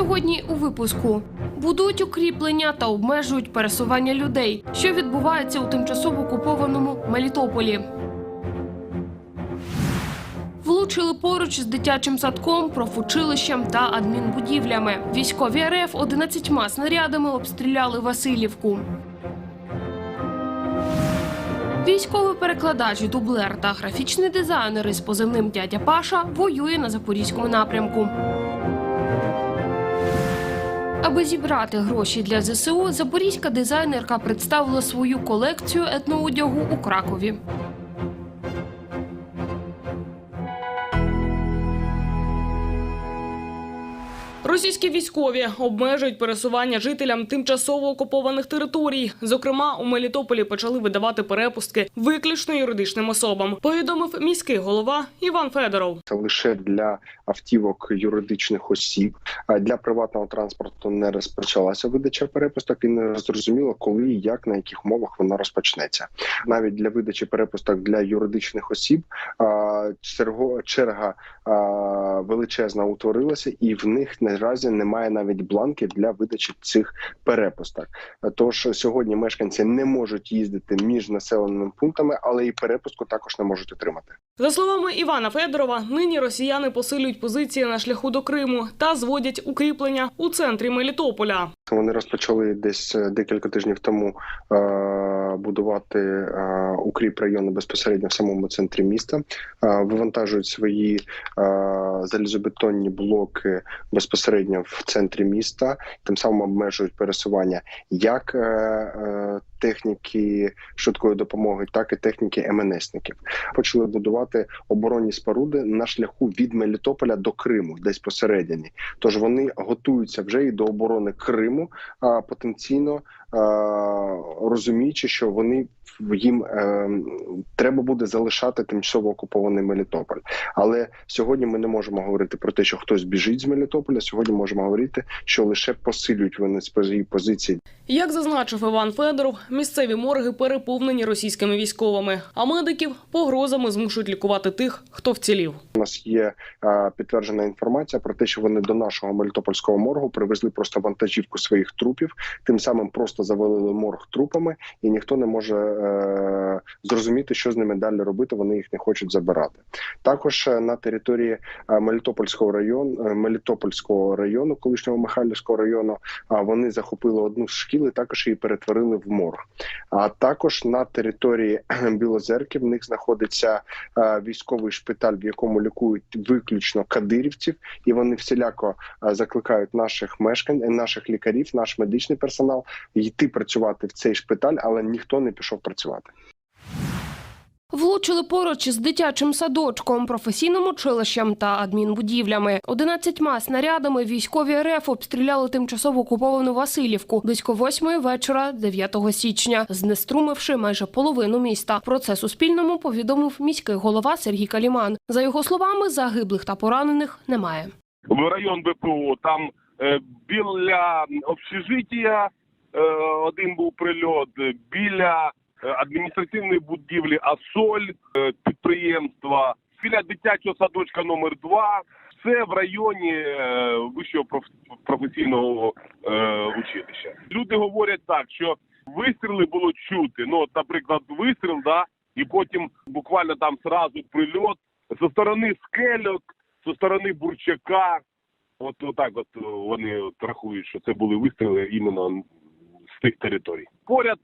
Сьогодні у випуску будують укріплення та обмежують пересування людей, що відбувається у тимчасово окупованому Мелітополі. Влучили поруч з дитячим садком, профучилищем та адмінбудівлями. Військові РФ 11 снарядами обстріляли Васильівку. Військовий перекладач, дублер та графічний дизайнер із позивним дядя Паша воює на запорізькому напрямку. Аби зібрати гроші для ЗСУ, запорізька дизайнерка представила свою колекцію етноодягу у Кракові. Російські військові обмежують пересування жителям тимчасово окупованих територій. Зокрема, у Мелітополі почали видавати перепустки виключно юридичним особам. Повідомив міський голова Іван Федоров. це лише для автівок юридичних осіб. А для приватного транспорту не розпочалася видача перепусток і не зрозуміло, коли, і як на яких умовах вона розпочнеться. Навіть для видачі перепусток для юридичних осіб черга величезна утворилася, і в них наразі немає навіть бланків для видачі цих перепусток. Тож сьогодні мешканці не можуть їздити між населеними пунктами, але і перепустку також не можуть отримати. За словами Івана Федорова, нині росіяни посилюють позиції на шляху до Криму та зводять укріплення у центрі Мелітополя. Вони розпочали десь е, декілька тижнів тому е, будувати е, укріп району безпосередньо в самому центрі міста. Вивантажують свої залізобетонні блоки безпосередньо в центрі міста, тим самим обмежують пересування як е, е, техніки швидкої допомоги, так і техніки МНСників. Почали будувати оборонні споруди на шляху від Мелітополя до Криму, десь посередині. Тож вони готуються вже і до оборони Криму, а потенційно розуміючи, що вони їм е, треба буде залишати тимчасово окупований Мелітополь. Але сьогодні ми не можемо говорити про те, що хтось біжить з Мелітополя. Сьогодні можемо говорити, що лише посилюють вони свої позиції Як зазначив Іван Федоров, місцеві морги переповнені російськими військовими, а медиків погрозами змушують лікувати тих, хто вцілів. У нас є е, підтверджена інформація про те, що вони до нашого мелітопольського моргу привезли просто вантажівку своїх трупів, тим самим просто завалили морг трупами, і ніхто не може е, зрозуміти, що з ними далі робити. Вони їх не хочуть забирати. Також е, на території е, Мелітопольського району, е, Мелітопольського району, колишнього Михайлівського району, а вони захопили одну з шкіл і також її перетворили в морг. А також на території Білозерки в них знаходиться військовий шпиталь, в якому лікують виключно кадирівців, і вони всіляко закликають наших мешкань, наших лікарів, наш медичний персонал йти працювати в цей шпиталь, але ніхто не пішов працювати. Влучили поруч із дитячим садочком, професійним училищем та адмінбудівлями. 11 снарядами військові РФ обстріляли тимчасово окуповану Васильівку близько восьмої вечора 9 січня, знеструмивши майже половину міста. Про це Суспільному повідомив міський голова Сергій Каліман. За його словами, загиблих та поранених немає. в район ВПО. Там е, біля общежиття один був прильот, е, біля е, адміністративної будівлі Асоль е, підприємства, біля дитячого садочка номер 2 Це в районі е, вищого проф- професійного е, училища. Люди говорять так, що вистріли було чути. Ну, наприклад, вистріл, да, і потім буквально там сразу прильот зі сторони скельок, зі сторони Бурчака. От так от е, вони от рахують, що це були вистріли іменно тих територій. Поряд,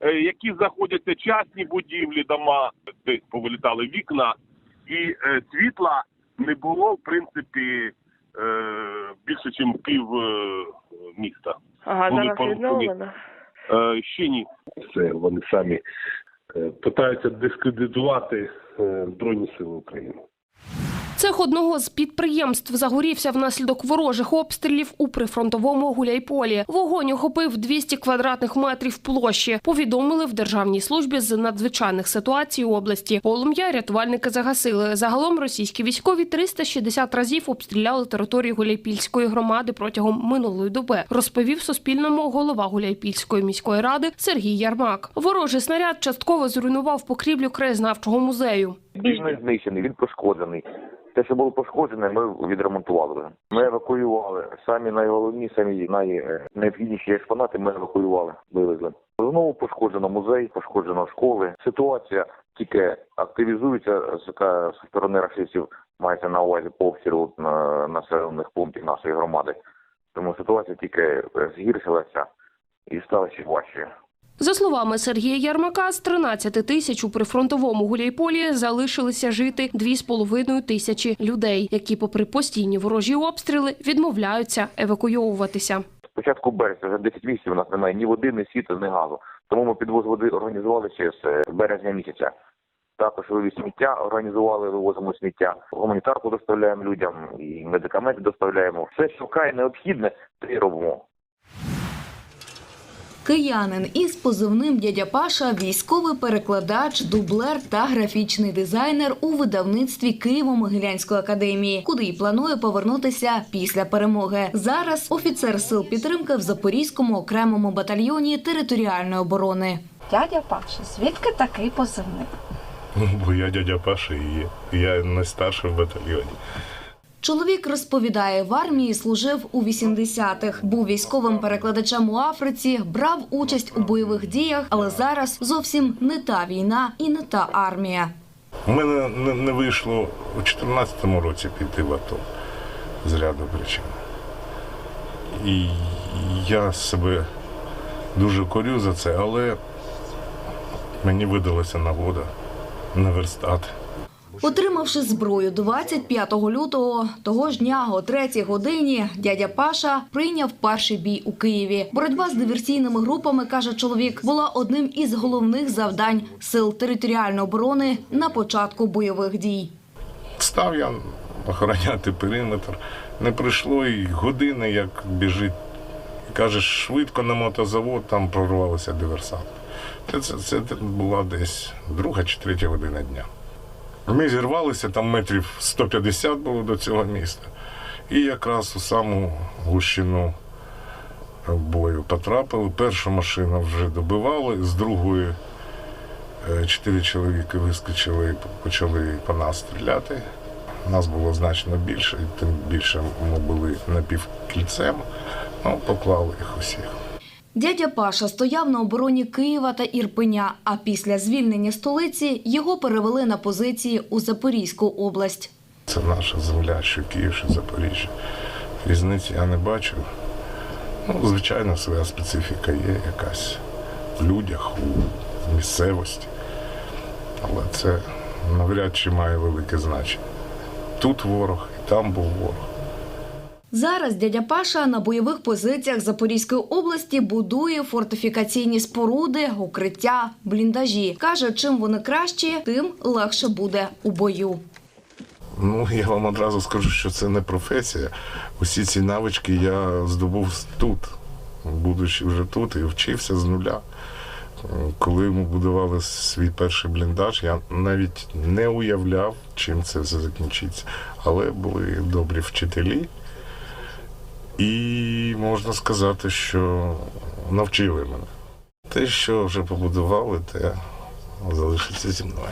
е, які знаходяться частні будівлі, дома, десь повилітали вікна, і е, світла не було, в принципі, е, більше, ніж пів міста. Ага, зараз відновлено. Ще ні. Це вони самі питаються дискредитувати Збройні Сили України. Цех одного з підприємств загорівся внаслідок ворожих обстрілів у прифронтовому гуляйполі. Вогонь охопив 200 квадратних метрів площі. Повідомили в державній службі з надзвичайних ситуацій області. Полум'я рятувальники загасили. Загалом російські військові 360 разів обстріляли територію Гуляйпільської громади протягом минулої доби. Розповів Суспільному голова Гуляйпільської міської ради Сергій Ярмак. Ворожий снаряд частково зруйнував покрівлю краєзнавчого музею. Він знищений, він пошкоджений. Те, що було пошкоджене, ми відремонтували. Ми евакуювали самі найголовніші, самі найнеобхідніші експонати. Ми евакуювали, вивезли. Знову пошкоджено музей, пошкоджено школи. Ситуація тільки активізується з сторони рашистів. Мається на увазі по обстрілу е, населених пунктів нашої громади. Тому ситуація тільки е, згіршилася і стала ще важче. За словами Сергія Ярмака, з 13 тисяч у прифронтовому Гуляйполі залишилися жити 2,5 тисячі людей, які, попри постійні ворожі обстріли, відмовляються евакуйовуватися. З початку березня вже 10 місяців у нас немає ні води, ні світла, ні газу. Тому ми підвоз води організували ще з е, березня місяця. Також вивіз сміття, організували, вивозимо сміття. Гуманітарку доставляємо людям і медикаменти доставляємо. Все, що вкрай необхідне, те й робимо. Киянин із позивним дядя Паша, військовий перекладач, дублер та графічний дизайнер у видавництві Києво-Могилянської академії, куди й планує повернутися після перемоги. Зараз офіцер сил підтримки в Запорізькому окремому батальйоні територіальної оборони. Дядя Паша, звідки такий позивник? Бо я дядя Паша і є. Я найстарший в батальйоні. Чоловік розповідає, в армії служив у 80-х, був військовим перекладачем у Африці, брав участь у бойових діях, але зараз зовсім не та війна і не та армія. У мене не, вийшло у 2014 році піти в АТО з ряду причин. І я себе дуже корю за це, але мені видалася нагода наверстати. Отримавши зброю 25 лютого того ж дня о 3 годині, дядя Паша прийняв перший бій у Києві. Боротьба з диверсійними групами, каже чоловік, була одним із головних завдань сил територіальної оборони на початку бойових дій. Став я охороняти периметр. Не пройшло і години, як біжить. Кажеш, швидко на мотозавод, там прорвалися диверсанти. Це, це, це була десь друга чи третя година дня. Ми зірвалися, там метрів 150 було до цього міста. І якраз у саму гущину бою потрапили. Першу машину вже добивали, з другої е, чотири чоловіки вискочили і почали по нас стріляти. Нас було значно більше, і тим більше ми були напівкільцем. Ну, поклали їх усіх. Дядя Паша стояв на обороні Києва та Ірпеня, а після звільнення столиці його перевели на позиції у Запорізьку область. Це наша земля, що Київ, що Запоріжжя. Різниці я не бачу. Ну, звичайно, своя специфіка є якась в людях, у місцевості. Але це навряд чи має велике значення. Тут ворог, і там був ворог. Зараз дядя Паша на бойових позиціях Запорізької області будує фортифікаційні споруди, укриття, бліндажі. Каже, чим вони кращі, тим легше буде у бою. Ну, я вам одразу скажу, що це не професія. Усі ці навички я здобув тут, будучи вже тут, і вчився з нуля. Коли ми будували свій перший бліндаж, я навіть не уявляв, чим це закінчиться. Але були добрі вчителі, і можна сказати, що навчили мене. Те, що вже побудували, те залишиться зі мною.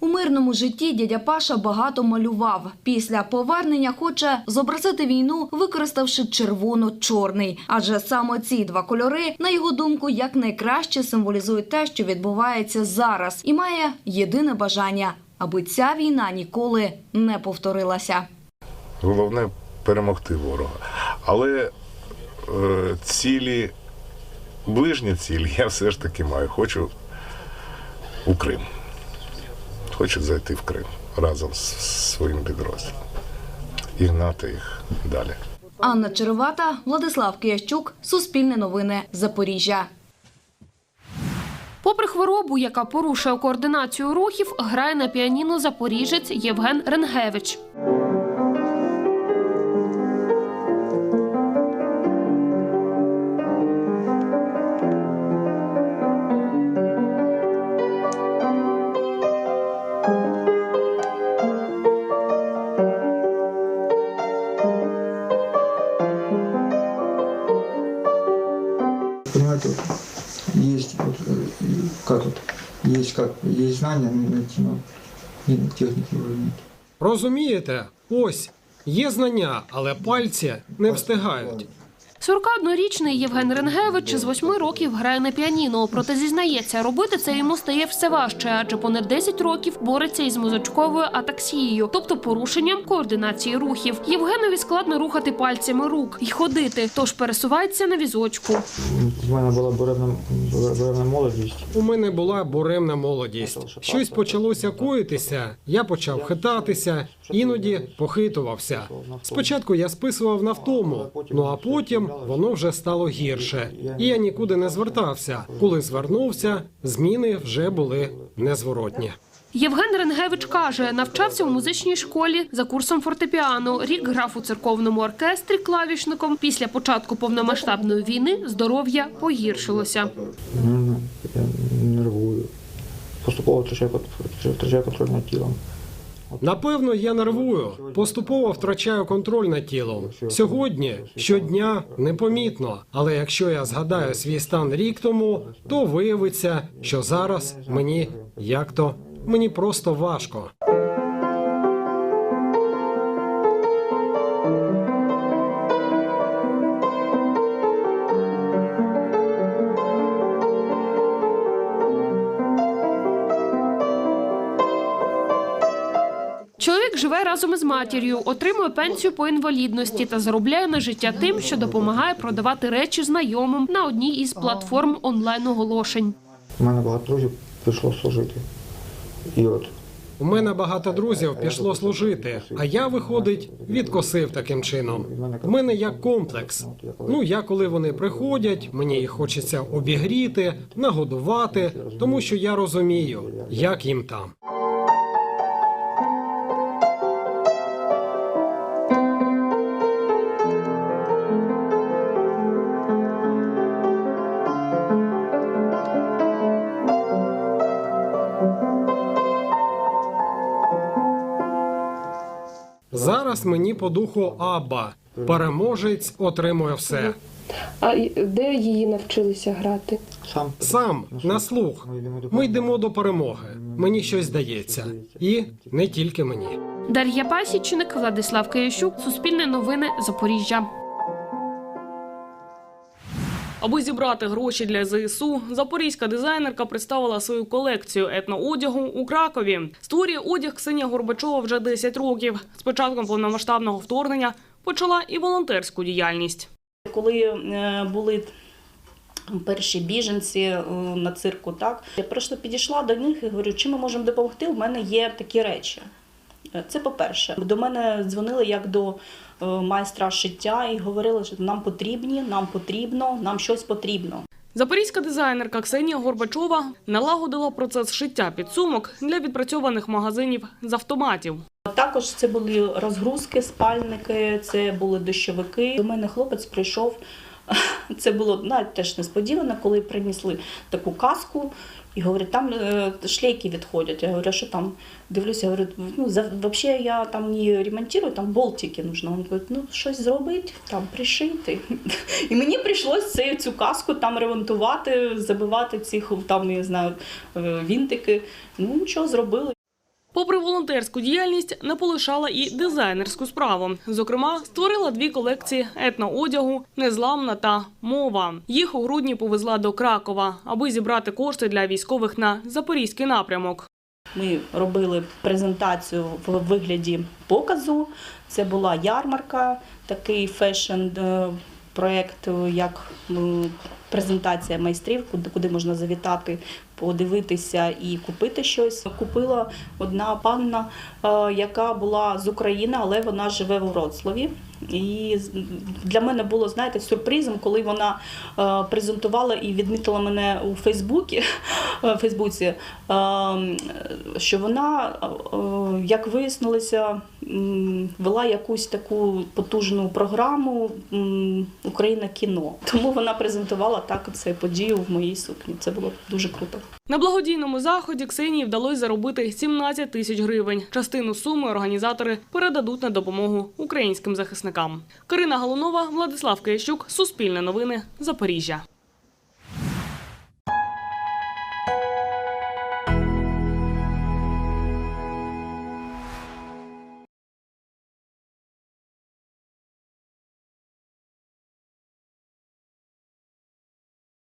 У мирному житті дядя Паша багато малював. Після повернення хоче зобразити війну, використавши червоно-чорний. Адже саме ці два кольори, на його думку, якнайкраще символізують те, що відбувається зараз, і має єдине бажання, аби ця війна ніколи не повторилася. Головне перемогти ворога. Але е, цілі, ближні цілі я все ж таки маю. Хочу у Крим. Хочу зайти в Крим разом з своїм підрозділом і гнати їх далі. Анна Черевата, Владислав Киящук, Суспільне новини, Запоріжжя. Попри хворобу, яка порушує координацію рухів, грає на піаніно запоріжець Євген Ренгевич. Понимаете, вот есть вот, э, как вот, есть как, есть знания, но, но техники уже нет. Розумієте? Ось є знання, але пальці не встигають. 41-річний Євген Ренгевич з 8 років грає на піаніно. Проте зізнається, робити це йому стає все важче, адже понад 10 років бореться із мозочковою атаксією, тобто порушенням координації рухів. Євгенові складно рухати пальцями рук і ходити, тож пересувається на візочку. У мене була буремна, буремна молодість. У мене була буремна молодість. Щось почалося коїтися. Я почав хитатися, іноді похитувався. Спочатку я списував на втому, ну а потім воно вже стало гірше. І я нікуди не звертався. Коли звернувся, зміни вже були незворотні. Євген Ренгевич каже, навчався у музичній школі за курсом фортепіано. Рік грав у церковному оркестрі клавішником. Після початку повномасштабної війни здоров'я погіршилося. Ну, я нервую. Поступово втрачаю, втрачаю контроль над тілом. Напевно, я нервую. Поступово втрачаю контроль над тілом. Сьогодні щодня непомітно. Але якщо я згадаю свій стан рік тому, то виявиться, що зараз мені як то мені просто важко. Чоловік живе разом із матір'ю, отримує пенсію по інвалідності та заробляє на життя тим, що допомагає продавати речі знайомим на одній із платформ онлайн-оголошень. У мене багато друзів пішло служити. І от У мене багато друзів пішло служити, а я, виходить, відкосив таким чином. У мене як комплекс. Ну я коли вони приходять, мені їх хочеться обігріти, нагодувати, тому що я розумію, як їм там. Зараз мені по духу аба Переможець отримує все. А де її навчилися грати? сам Сам на слух. Ми йдемо до перемоги. Мені щось здається, і не тільки мені. Дар'я Пасічник, Владислав Киящук, Суспільне новини, Запоріжжя. Аби зібрати гроші для ЗСУ, запорізька дизайнерка представила свою колекцію етноодягу у Кракові. Створює одяг Ксенія Горбачова вже 10 років. З початком повномасштабного вторгнення почала і волонтерську діяльність. Коли е, були перші біженці е, на цирку, так я просто підійшла до них і говорю, чи ми можемо допомогти? У мене є такі речі. Е, Це по-перше, до мене дзвонили як до е, майстра шиття і говорили, що нам потрібні, нам потрібно, нам щось потрібно. Запорізька дизайнерка Ксенія Горбачова налагодила процес шиття підсумок для відпрацьованих магазинів з автоматів. Також це були розгрузки, спальники, це були дощовики. До мене хлопець прийшов. Це було навіть теж несподівано, коли принесли таку каску і говорять, там е, шлейки відходять. Я говорю, «А що там дивлюся, говорю, ну за- взагалі я там не ремонтую, там болтики нужно. Він говорить, ну щось зробити, там пришити. І мені прийшлося цю каску там ремонтувати, забивати цих там, я знаю, е, вінтики. Ну нічого зробили. Попри волонтерську діяльність, не полишала і дизайнерську справу. Зокрема, створила дві колекції етноодягу «Незламна» та Мова. Їх у грудні повезла до Кракова, аби зібрати кошти для військових на запорізький напрямок. Ми робили презентацію в вигляді показу. Це була ярмарка, такий фешн е, е, як презентація майстрів, куди можна завітати, подивитися і купити щось. Купила одна панна, е, яка була з України, але вона живе в Вроцлаві. І для мене було, знаєте, сюрпризом, коли вона е, презентувала і відмітила мене у Фейсбуці, е, Фейсбуці, е, що вона, е, як вияснилося, вела якусь таку потужну програму Україна кіно. Тому вона презентувала так цю подію в моїй сукні. Це було дуже круто. На благодійному заході Ксенії вдалося заробити 17 тисяч гривень. Частину суми організатори передадуть на допомогу українським захисникам. Карина Галунова, Владислав Киящук, Суспільне новини, Запоріжжя.